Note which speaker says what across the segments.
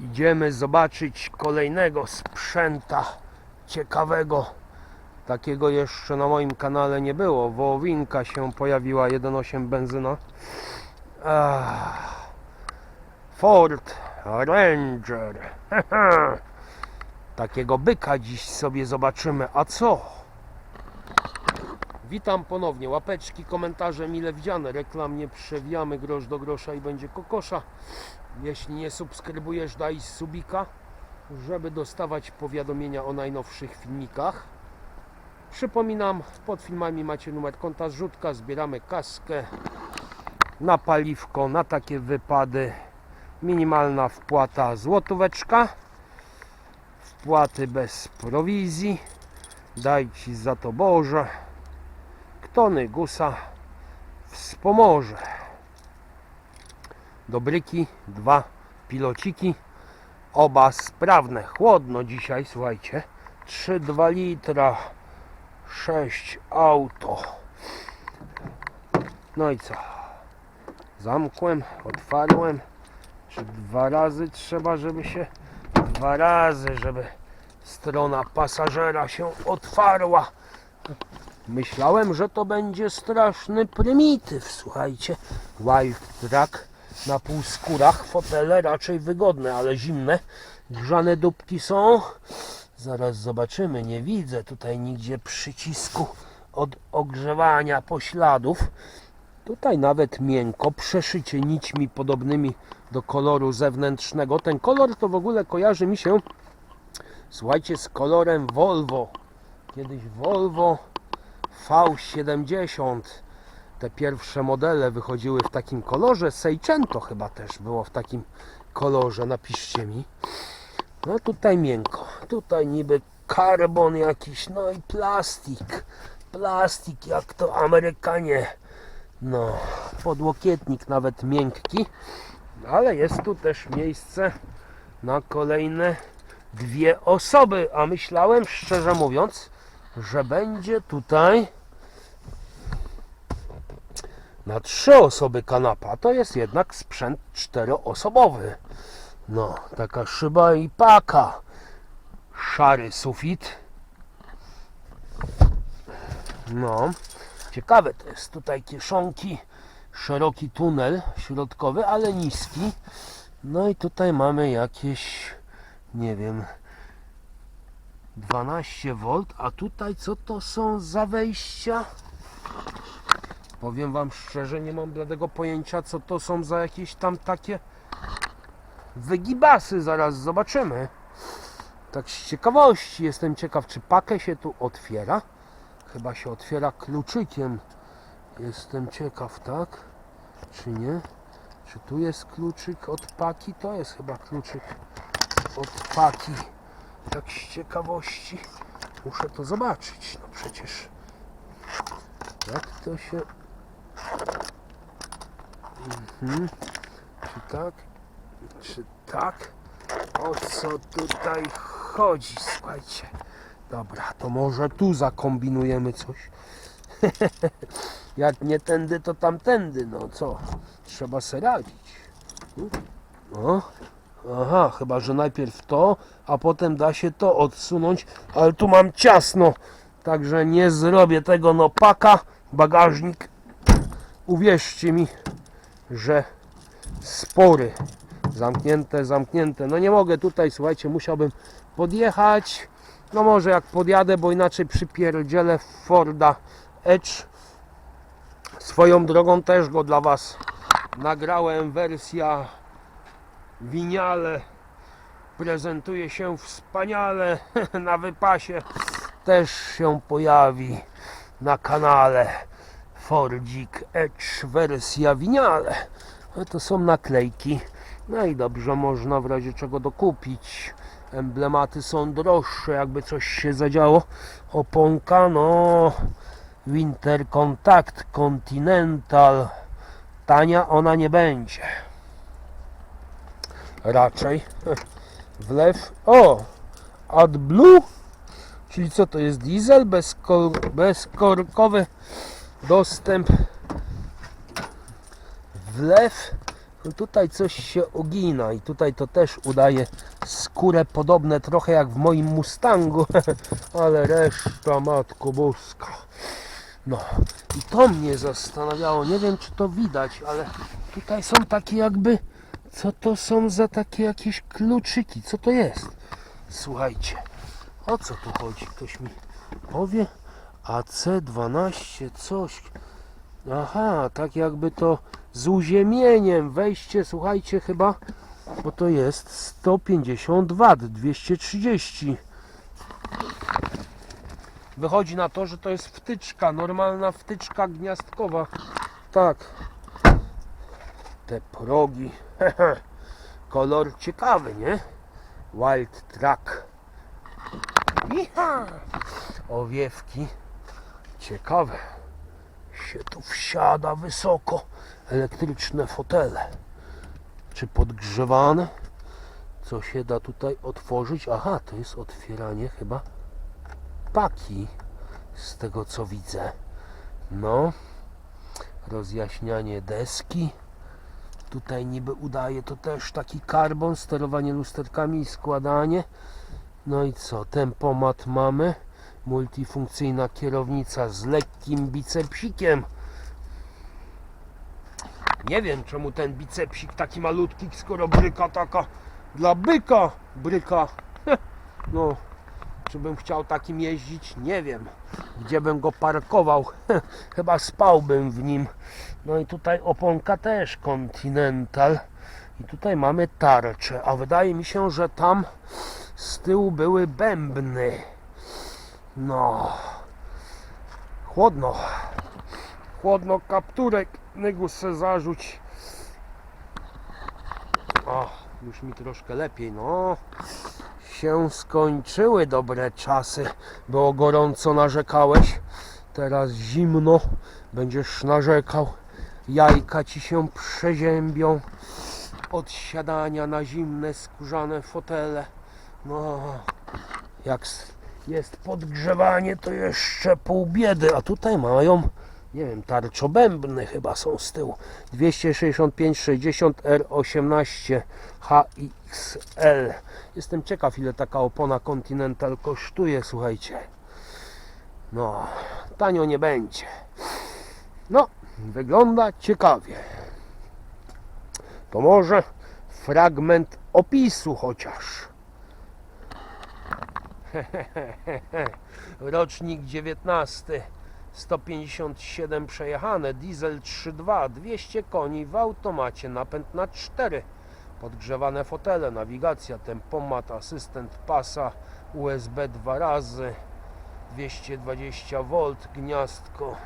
Speaker 1: Idziemy zobaczyć kolejnego sprzęta ciekawego. Takiego jeszcze na moim kanale nie było. Wołowinka się pojawiła 1.8 benzyna. Ford Ranger. Takiego byka dziś sobie zobaczymy. A co? Witam ponownie. Łapeczki, komentarze mile widziane. Reklam nie przewijamy grosz do grosza i będzie kokosza. Jeśli nie subskrybujesz, daj subika, żeby dostawać powiadomienia o najnowszych filmikach. Przypominam, pod filmami macie numer konta zrzutka, zbieramy kaskę na paliwko, na takie wypady. Minimalna wpłata złotóweczka. Wpłaty bez prowizji. Daj Ci za to Boże. Kto Nygusa wspomoże. Dobryki, dwa pilociki. Oba sprawne. Chłodno dzisiaj, słuchajcie. 3,2 litra. 6 auto. No i co? Zamkłem, otwarłem. Czy dwa razy trzeba, żeby się. Dwa razy, żeby strona pasażera się otwarła. Myślałem, że to będzie straszny prymityw, słuchajcie. Wild Track na półskórach, fotele raczej wygodne, ale zimne. Grzane dupki są. Zaraz zobaczymy, nie widzę tutaj nigdzie przycisku od ogrzewania pośladów. Tutaj nawet miękko, przeszycie nićmi podobnymi do koloru zewnętrznego. Ten kolor to w ogóle kojarzy mi się, słuchajcie, z kolorem Volvo. Kiedyś Volvo V70. Te pierwsze modele wychodziły w takim kolorze. Seicento chyba też było w takim kolorze. Napiszcie mi. No tutaj miękko. Tutaj niby karbon jakiś. No i plastik. Plastik jak to Amerykanie. No, podłokietnik nawet miękki. Ale jest tu też miejsce na kolejne dwie osoby. A myślałem, szczerze mówiąc, że będzie tutaj na trzy osoby kanapa. To jest jednak sprzęt czteroosobowy. No, taka szyba i paka. Szary sufit. No, ciekawe to jest tutaj kieszonki. Szeroki tunel środkowy, ale niski. No i tutaj mamy jakieś, nie wiem, 12V, a tutaj co to są za wejścia? Powiem Wam szczerze, nie mam bladego pojęcia, co to są za jakieś tam takie wygibasy. Zaraz zobaczymy. Tak z ciekawości jestem ciekaw, czy pakę się tu otwiera. Chyba się otwiera kluczykiem. Jestem ciekaw, tak? Czy nie? Czy tu jest kluczyk od paki? To jest chyba kluczyk od paki. Tak z ciekawości muszę to zobaczyć. No przecież jak to się. Mhm. Czy tak? Czy tak? O co tutaj chodzi? Słuchajcie. Dobra, to może tu zakombinujemy coś. Jak nie tędy, to tamtędy. No co? Trzeba se radzić. No. Aha, chyba że najpierw to, a potem da się to odsunąć, ale tu mam ciasno, także nie zrobię tego. No paka, bagażnik, uwierzcie mi, że spory. Zamknięte, zamknięte. No nie mogę tutaj, słuchajcie, musiałbym podjechać. No może jak podjadę, bo inaczej przypierdzielę Forda Edge. Swoją drogą też go dla Was nagrałem. Wersja winiale prezentuje się wspaniale na wypasie też się pojawi na kanale Fordzik Edge wersja winiale. To są naklejki. No i dobrze można w razie czego dokupić. Emblematy są droższe jakby coś się zadziało. Oponka no Winter Contact Continental. Tania ona nie będzie. Raczej wlew. O! AdBlue? Czyli co to jest? Diesel? Bezko- bezkorkowy dostęp wlew Tutaj coś się ugina i tutaj to też udaje skórę podobne trochę jak w moim Mustangu, ale reszta matko boska. No i to mnie zastanawiało, nie wiem czy to widać, ale tutaj są takie jakby, co to są za takie jakieś kluczyki, co to jest? Słuchajcie, o co tu chodzi? Ktoś mi powie? AC12 coś. Aha, tak jakby to z uziemieniem. Wejście, słuchajcie, chyba, bo to jest 150 W, 230. Wychodzi na to, że to jest wtyczka, normalna wtyczka gniazdkowa. Tak. Te progi. Kolor ciekawy, nie? Wild Track. Iha! Owiewki. Ciekawe. Się tu wsiada wysoko. Elektryczne fotele. Czy podgrzewane? Co się da tutaj otworzyć? Aha, to jest otwieranie chyba paki. Z tego co widzę. No. Rozjaśnianie deski. Tutaj niby udaje to też taki karbon, sterowanie lusterkami i składanie. No i co? Tempomat mamy. Multifunkcyjna kierownica z lekkim bicepsikiem. Nie wiem czemu ten bicepsik taki malutki, skoro bryka taka dla byka bryka. No, czy bym chciał takim jeździć? Nie wiem. Gdzie bym go parkował? Chyba spałbym w nim. No i tutaj oponka też Continental. I tutaj mamy tarczę. A wydaje mi się, że tam z tyłu były bębny. No. Chłodno. Chłodno kapturek. Nygus se zarzuć. O, już mi troszkę lepiej, no. Się skończyły dobre czasy. Było gorąco, narzekałeś. Teraz zimno. Będziesz narzekał. Jajka ci się przeziębią od siadania na zimne, skórzane fotele. No, jak jest podgrzewanie, to jeszcze pół biedy, a tutaj mają, nie wiem, tarczobębny chyba są z tyłu. 265 60 R18 HXL. Jestem ciekaw, ile taka opona Continental kosztuje, słuchajcie. No, tanio nie będzie. No, wygląda ciekawie. To może fragment opisu chociaż. Rocznik 19. 157 przejechane, diesel 3.2, 200 koni w automacie, napęd na 4. Podgrzewane fotele, nawigacja, tempomat, asystent pasa, USB dwa razy, 220 V, gniazdko.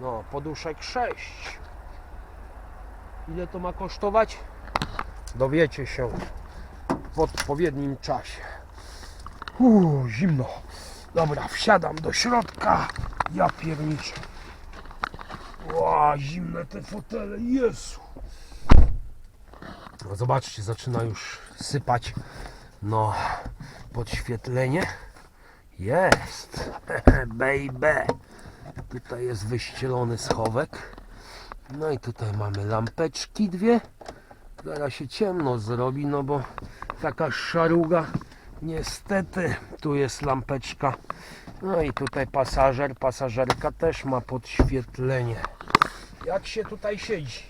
Speaker 1: No, poduszek 6. Ile to ma kosztować? Dowiecie się w odpowiednim czasie. Uuu, zimno. Dobra, wsiadam do środka. Ja pierniczę. Ła, zimne te fotele, Jezu. No zobaczcie, zaczyna już sypać. No, podświetlenie. Jest. Baby. Tutaj jest wyścielony schowek. No i tutaj mamy lampeczki dwie. Zaraz się ciemno zrobi, no bo taka szaruga. Niestety, tu jest lampeczka. No i tutaj pasażer, pasażerka też ma podświetlenie. Jak się tutaj siedzi?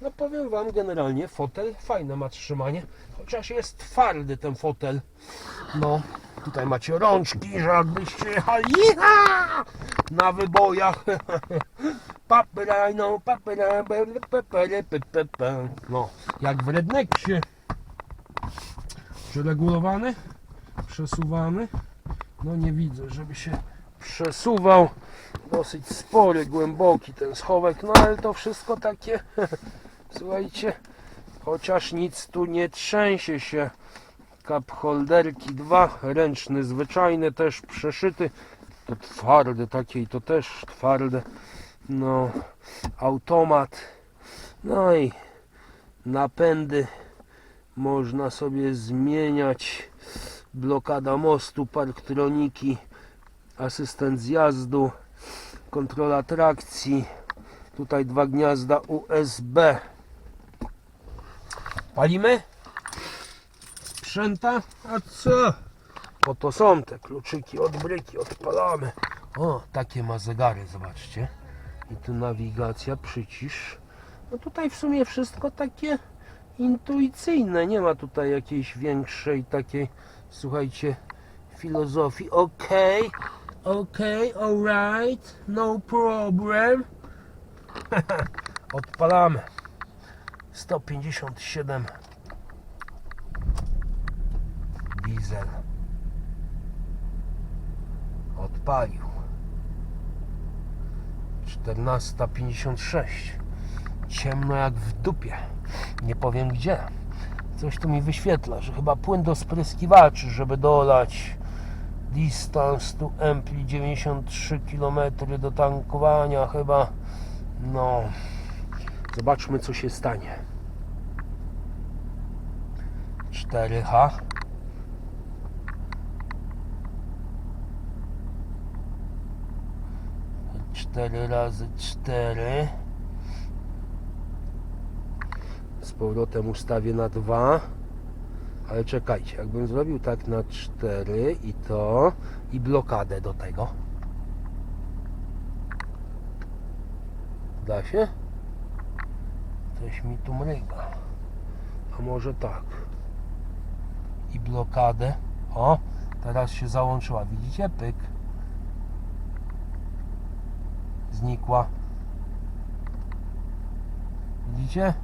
Speaker 1: No powiem Wam generalnie, fotel fajne ma trzymanie, chociaż jest twardy ten fotel. No, tutaj macie rączki, żebyście jechali Iha! na wybojach. Pe- pe. No, jak w redneksie. Przeregulowany, przesuwany. No nie widzę, żeby się przesuwał. Dosyć spory, głęboki ten schowek, no ale to wszystko takie, słuchajcie, chociaż nic tu nie trzęsie się. Cup holderki 2, ręczny, zwyczajny, też przeszyty. To twarde takie i to też twarde. No, automat. No i napędy można sobie zmieniać. Blokada mostu, parktroniki, asystent zjazdu, kontrola trakcji. Tutaj dwa gniazda USB. Palimy? Sprzęta? A co? Po to są te kluczyki od bryki, odpalamy. O, takie ma zegary, zobaczcie. I tu nawigacja, przycisz. No tutaj w sumie wszystko takie intuicyjne. Nie ma tutaj jakiejś większej takiej, słuchajcie, filozofii. Okej, okej, alright, no problem. Odpalamy. 157 diesel odpalił 14.56 ciemno jak w dupie nie powiem gdzie. Coś tu mi wyświetla, że chyba płyn do spryskiwaczy, żeby dolać distance to ampli 93 km do tankowania chyba. No zobaczmy co się stanie. 4H cztery razy cztery z powrotem ustawię na dwa. Ale czekajcie, jakbym zrobił tak na 4 i to i blokadę do tego. Da się? coś mi tu mryga. A może tak. I blokadę. O, teraz się załączyła. Widzicie? pyk. Znikła. Widzicie?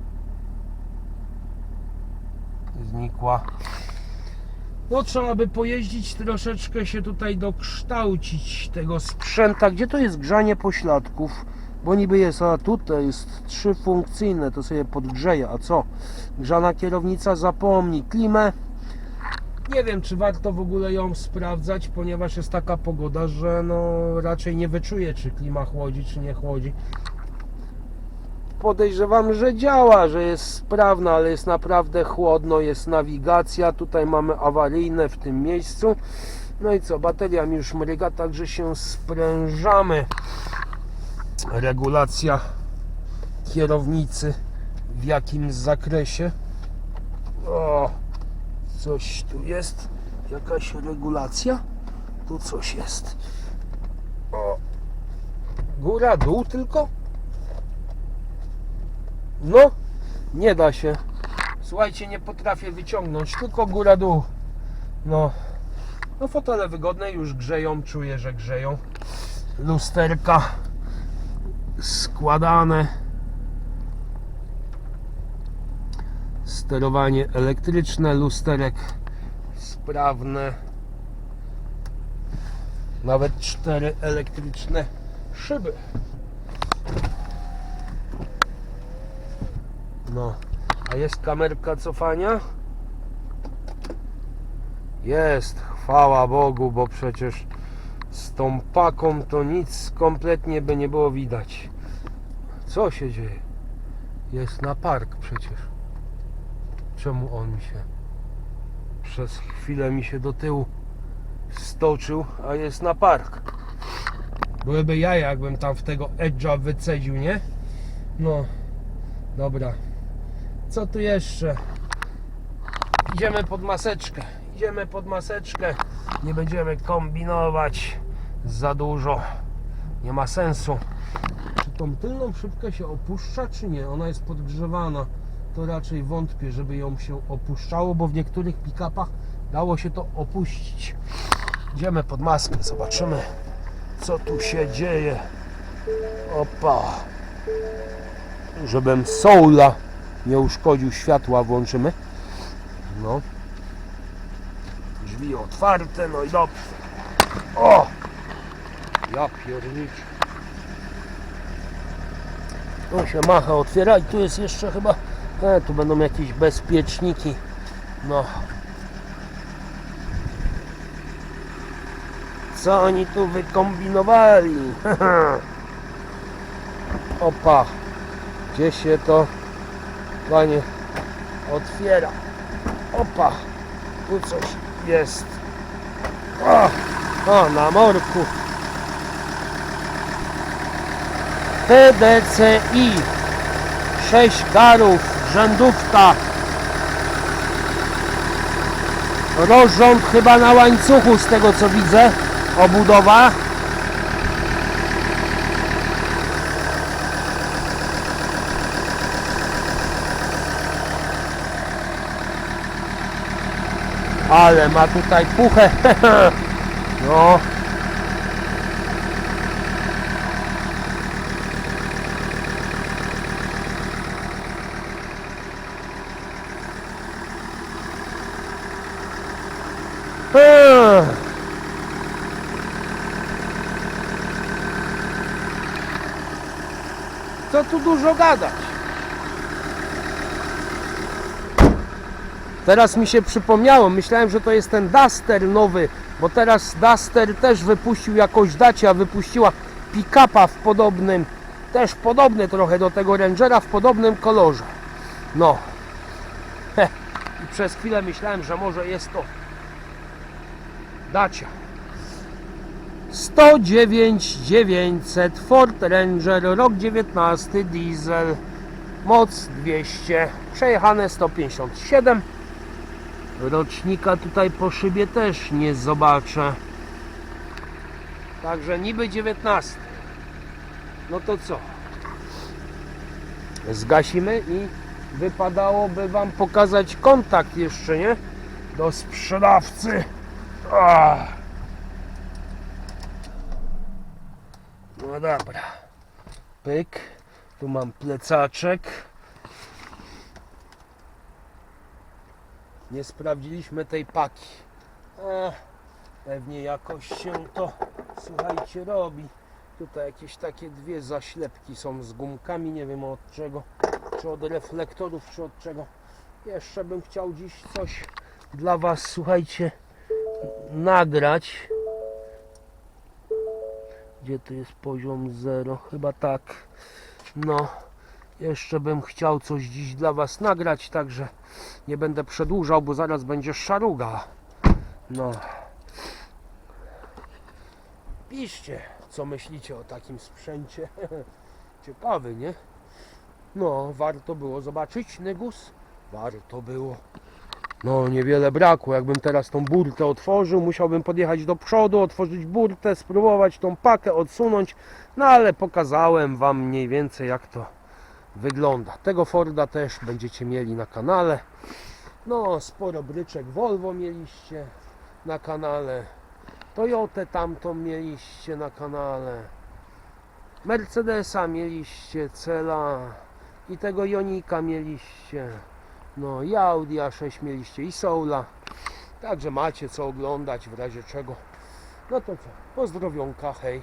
Speaker 1: Znikła. No trzeba by pojeździć troszeczkę się tutaj dokształcić tego sprzęta. Gdzie to jest grzanie pośladków? Bo niby jest, a tutaj jest trzyfunkcyjne to sobie podgrzeje, a co? grzana kierownica zapomni klimę? Nie wiem, czy warto w ogóle ją sprawdzać, ponieważ jest taka pogoda, że no raczej nie wyczuję, czy klima chłodzi, czy nie chłodzi. Podejrzewam, że działa, że jest sprawna, ale jest naprawdę chłodno, jest nawigacja, tutaj mamy awaryjne w tym miejscu. No i co, bateria mi już mryga, także się sprężamy. Regulacja kierownicy w jakim zakresie. O, coś tu jest, jakaś regulacja. Tu coś jest. O, góra, dół tylko? No, nie da się. Słuchajcie, nie potrafię wyciągnąć, tylko góra, dół. No, no fotele wygodne, już grzeją, czuję, że grzeją. Lusterka składane. Sterowanie elektryczne, lusterek sprawne. Nawet cztery elektryczne szyby. No, a jest kamerka cofania? Jest, chwała Bogu, bo przecież z tą paką to nic kompletnie by nie było widać. Co się dzieje? Jest na park przecież. Czemu on mi się przez chwilę mi się do tyłu stoczył, a jest na park? Byłyby jaja, jakbym tam w tego edge'a wycedził, nie? No, dobra. Co tu jeszcze? Idziemy pod maseczkę. Idziemy pod maseczkę. Nie będziemy kombinować za dużo. Nie ma sensu. Czy tą tylną szybkę się opuszcza, czy nie? Ona jest podgrzewana. To raczej wątpię, żeby ją się opuszczało, bo w niektórych pick-upach dało się to opuścić. Idziemy pod maskę, zobaczymy co tu się dzieje. Opa. Żebym soula nie uszkodził światła, włączymy. No. Drzwi otwarte, no i dobrze. O! Ja pierniczę. Tu się macha, otwiera i tu jest jeszcze chyba... E, tu będą jakieś bezpieczniki. No. Co oni tu wykombinowali? Opa. Gdzie się to... Pani otwiera. Opa, tu coś jest. O, o na morku. PDCI. 6 garów, rzędówka. Rozrząd chyba na łańcuchu z tego co widzę. Obudowa. Ale ma tutaj puchę. No. Co tu dużo gadać? Teraz mi się przypomniało, myślałem, że to jest ten Duster nowy, bo teraz Duster też wypuścił jakąś dacia, wypuściła pick-upa w podobnym, też podobny trochę do tego Rangera, w podobnym kolorze. No. Heh. I przez chwilę myślałem, że może jest to Dacia. 109 900 Ford Ranger, rok 19, diesel, moc 200, przejechane 157. Rocznika tutaj po szybie też nie zobaczę. Także niby 19. No to co? Zgasimy i wypadałoby Wam pokazać kontakt jeszcze, nie? Do sprzedawcy. Ah. No dobra. Pyk. Tu mam plecaczek. Nie sprawdziliśmy tej paki. Pewnie jakoś się to, słuchajcie, robi. Tutaj jakieś takie dwie zaślepki są z gumkami, nie wiem od czego. Czy od reflektorów, czy od czego. Jeszcze bym chciał dziś coś dla Was, słuchajcie, nagrać. Gdzie tu jest poziom 0? Chyba tak. No, jeszcze bym chciał coś dziś dla Was nagrać, także nie będę przedłużał, bo zaraz będzie szaruga. No. Piszcie, co myślicie o takim sprzęcie. Ciekawy, nie? No, warto było zobaczyć Nygus. Warto było. No, niewiele brakło. Jakbym teraz tą burtę otworzył, musiałbym podjechać do przodu, otworzyć burtę, spróbować tą pakę odsunąć. No, ale pokazałem Wam mniej więcej, jak to wygląda. Tego Forda też będziecie mieli na kanale. No, sporo bryczek Volvo mieliście na kanale. Toyotę tamtą mieliście na kanale. Mercedesa mieliście, Cela i tego Jonika mieliście. No i Audi A6 mieliście i Soula. Także macie co oglądać w razie czego. No to co? Pozdrowionka, hej.